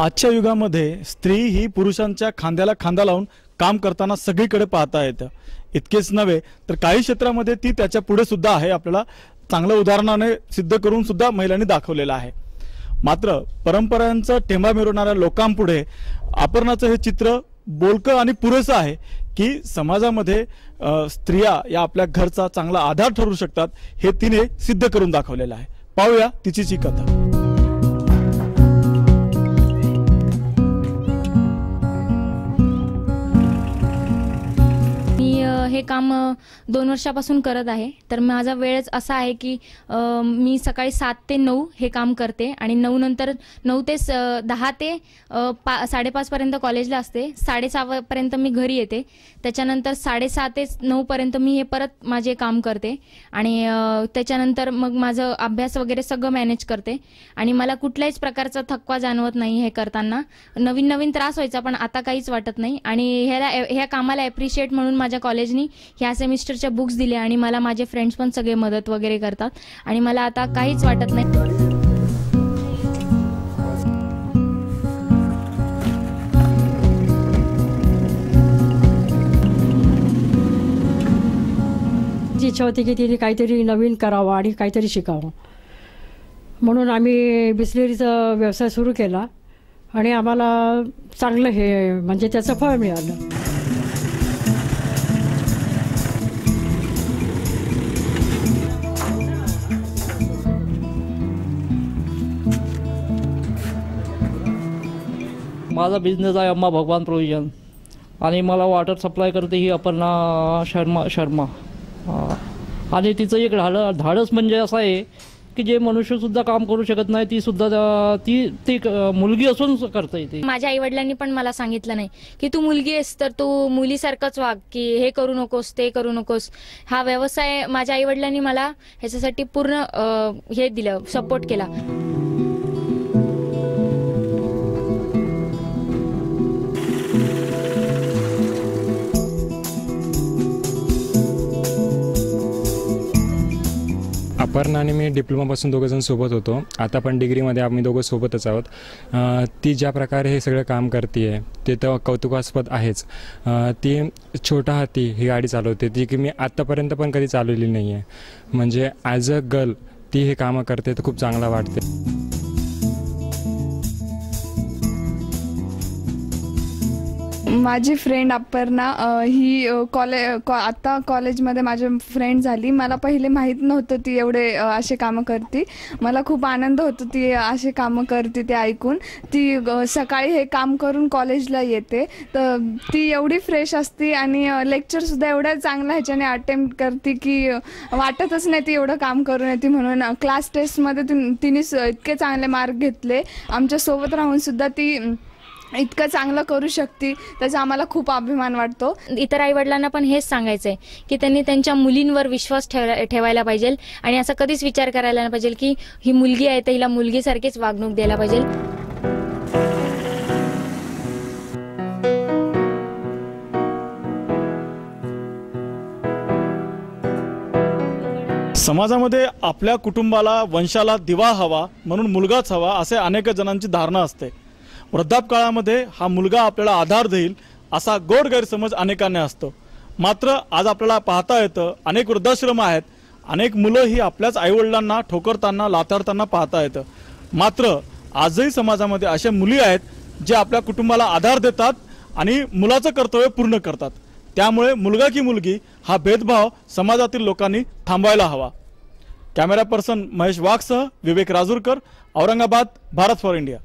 आजच्या युगामध्ये स्त्री ही पुरुषांच्या खांद्याला खांदा लावून काम करताना सगळीकडे पाहता येतं. इतकेच नव्हे तर काही क्षेत्रामध्ये ती त्याच्या पुढे सुद्धा आहे. आपल्याला चांगल्या उदाहरणाने सिद्ध करून सुद्धा महिलांनी दाखवलेलं आहे. मात्र परंपरांचा ठेंबा मिरवणाऱ्या लोकांपुढे अपर्णाचं हे चित्र बोलकं आणि पुरेसं आहे की समाजामध्ये स्त्रिया या आपल्या घरचा चांगला आधार ठरू शकतात हे तिने सिद्ध करून दाखवलेलं आहे. पाहूया तिचीच ही कथा. हे काम दोन वर्षापासून करत आहे. तर माझा वेळच असा आहे की मी सकाळी सात ते नऊ हे काम करते आणि नऊ नंतर नऊ ते दहा ते पा साडेपाचपर्यंत कॉलेजला असते. साडेसहापर्यंत मी घरी येते. त्याच्यानंतर साडेसहा ते नऊपर्यंत मी हे परत माझे काम करते. आणि त्याच्यानंतर मग माझं अभ्यास वगैरे सगळं मॅनेज करते. आणि मला कुठल्याच प्रकारचा थकवा जाणवत नाही हे करताना. नवीन नवीन त्रास व्हायचा पण आता काहीच वाटत नाही. आणि ह्याला ह्या कामाला ॲप्रिशिएट म्हणून माझ्या कॉलेजनी ह्या सेमिस्टरच्या बुक्स दिल्या आणि मला माझे फ्रेंड्स पण सगळे मदत वगैरे करतात. आणि मला आता काहीच वाटत नाही. जी इच्छा होती की तिने काहीतरी नवीन करावं आणि काहीतरी शिकावं. म्हणून आम्ही बिस्लेरीचा व्यवसाय सुरू केला आणि आम्हाला चांगलं हे म्हणजे त्याचं फळ मिळालं. माझा बिझनेस आहे अम्मा भगवान प्रोविजन आणि मला वॉटर सप्लाय करते ही अपर्णा शर्मा शर्मा. आणि तिचं एक धाड धाडस म्हणजे असं आहे की जे मनुष्यसुद्धा काम करू शकत नाही ती सुद्धा ती ती मुलगी असून करता येते. माझ्या आईवडिलांनी पण मला सांगितलं नाही की तू मुलगी आहेस तर तू मुलीसारखंच वाग की हे करू नकोस ते करू नकोस. हा व्यवसाय माझ्या आईवडिलांनी मला ह्याच्यासाठी पूर्ण हे दिलं सपोर्ट केला. अपर्णा आणि मी डिप्लोमापासून दोघंजण सोबत होतो. आता पण डिग्रीमध्ये आम्ही दोघं सोबतच आहोत. ती ज्या प्रकारे हे सगळं काम करते आहे ते तर कौतुकास्पद आहेच. ती छोटा हाती ही गाडी चालवते ती की मी आत्तापर्यंत पण कधी चालवलेली नाही आहे म्हणजे ॲज अ गर्ल ती हे कामं करते तर खूप चांगला वाटते. माझी फ्रेंड अपर्णा ही कॉले कॉ आत्ता कॉलेजमध्ये माझे फ्रेंड झाली. मला पहिले माहीत नव्हतं ती एवढे असे कामं करते. मला खूप आनंद होतो ती असे कामं करते ते ऐकून. ती सकाळी हे काम करून कॉलेजला येते. तर ती एवढी फ्रेश असते आणि लेक्चरसुद्धा एवढ्या चांगल्या ह्याच्याने अटेम्प्ट करते की वाटतच नाही ती एवढं काम करून येते म्हणून. क्लास टेस्टमध्ये तिने स- इतके चांगले मार्क घेतले. आमच्यासोबत राहूनसुद्धा ती इतकं चांगलं करू शकते त्याचा आम्हाला खूप अभिमान वाटतो. इतर आई वडिलांना पण हेच सांगायचंय की त्यांनी त्यांच्या मुलींवर विश्वास ठेवायला पाहिजे आणि असा कधीच विचार करायला पाहिजे की ही मुलगी आहे तर हिला मुलगीसारखीच वागणूक द्यायला पाहिजे. समाजामध्ये आपल्या कुटुंबाला वंशाला दिवा हवा म्हणून मुलगाच हवा असे अनेक जणांची धारणा असते. वृद्धापकाळामध्ये हा मुलगा आपल्याला आधार देईल असा गोड गैरसमज अनेकांना असतो. मात्र आज आपल्याला पाहता येतं अनेक वृद्धाश्रम आहेत अनेक मुलं ही आपल्याच आईवडिलांना ठोकरताना लाथाडताना पाहता येतं. मात्र आजही समाजामध्ये अशा मुली आहेत जे आपल्या कुटुंबाला आधार देतात आणि मुलाचं कर्तव्य पूर्ण करतात. त्यामुळे मुलगा की मुलगी हा भेदभाव समाजातील लोकांनी थांबवायला हवा. कॅमेरा पर्सन महेश वाघसह विवेक राजूरकर औरंगाबाद भारत फॉर इंडिया.